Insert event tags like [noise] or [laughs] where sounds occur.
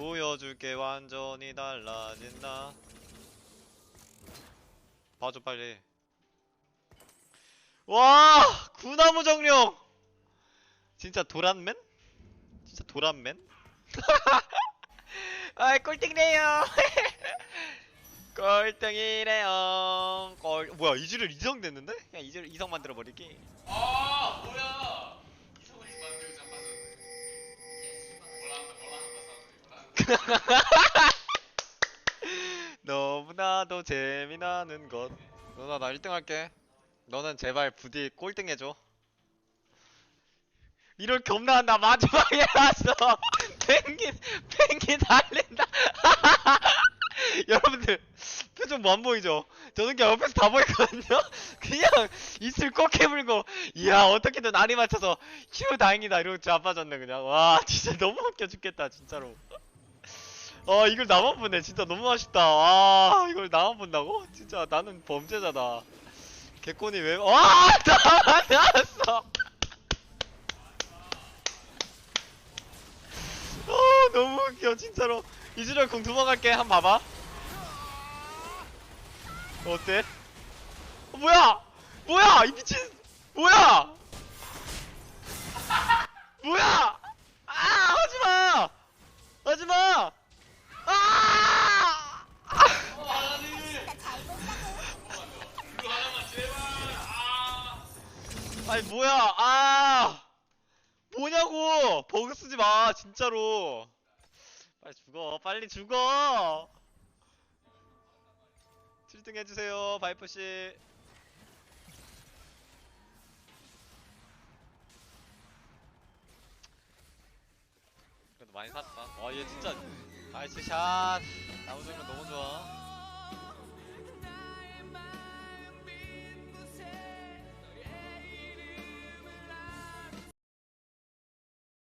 보여줄게 완전히 달라진다 봐줘 빨리 와 구나무 정령 진짜 도란맨? 진짜 도란맨? [laughs] 아이 꼴등이래요 [laughs] 꼴등이래요 꼴 뭐야 이즈를 이성 됐는데? 그냥 이즈를 이성 만들어 버리기 [laughs] 너무나도 재미나는 것. 누나 나 1등 할게. 너는 제발 부디 꼴등 해줘. 이럴 겁나? 나 마지막에 왔어. [laughs] 펭귄 펭귄 달린다. [laughs] 여러분들 표정 뭐안 보이죠? 저는 그냥 옆에서 다 보이거든요? 그냥 입술 꼭 깨물고 이야 어떻게든 알이 맞춰서 휴 다행이다. 이러고 자빠졌네 그냥. 와 진짜 너무 웃겨 죽겠다 진짜로 아 이걸 나만 보네. 진짜 너무 아쉽다. 아 이걸 나만 본다고? 진짜 나는 범죄자다. 개콘이 왜 와! 나만 나왔어 아 너무 웃겨 진짜로. 이즈럴 공 도망갈게. 한 번 봐봐. 어때? 어, 뭐야? 뭐야? 이 미친 뭐야? 뭐야 아 하지마 하지마 아! 어 하나님 이거 하나만 제발 아 아니 뭐야. 아. 뭐냐고. 버그 쓰지 마 진짜로. 빨리 죽어. 빨리 죽어. 7등 해주세요 바이퍼씨. 그래도 많이 샀다. 와얘 진짜 나이스 샷. 나무정도